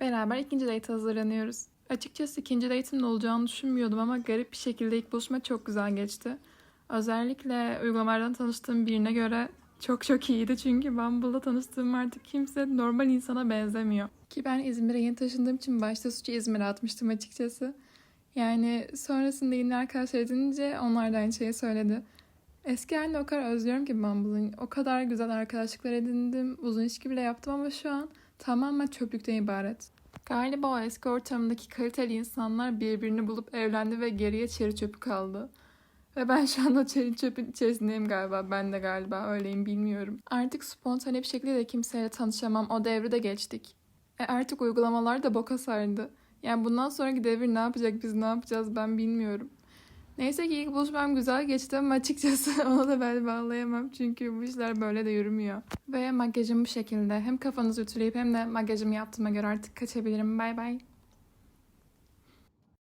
Beraber ikinci date hazırlanıyoruz. Açıkçası ikinci date'in de olacağını düşünmüyordum ama garip bir şekilde ilk buluşma çok güzel geçti. Özellikle uygulamalardan tanıştığım birine göre çok çok iyiydi çünkü Bumble'da tanıştığım artık kimse normal insana benzemiyor. Ki ben İzmir'e yeni taşındığım için başta suçu İzmir'e atmıştım açıkçası. Yani sonrasında yeni arkadaşlar edince onlar da aynı şeyi söyledi. Eski halini o kadar özlüyorum ki Bumble'ın. O kadar güzel arkadaşlıklar edindim, uzun ilişki bile yaptım ama şu an tamamen çöplükten ibaret. Galiba o eski ortamdaki kaliteli insanlar birbirini bulup evlendi ve geriye çeri çöpü kaldı. Ve ben şu anda çeri çöpün içerisindeyim galiba. Ben de galiba öyleyim bilmiyorum. Artık spontane bir şekilde de kimseyle tanışamam. O devri de geçtik. E artık uygulamalar da boka sardı. Yani bundan sonraki devir ne yapacak biz ne yapacağız ben bilmiyorum. Neyse ki ilk buluşmam güzel geçti ama açıkçası ona da bel bağlayamam. Çünkü bu işler böyle de yürümüyor. Ve makyajım bu şekilde. Hem kafanızı ütüleyip hem de makyajımı yaptığıma göre artık kaçabilirim. Bay bay.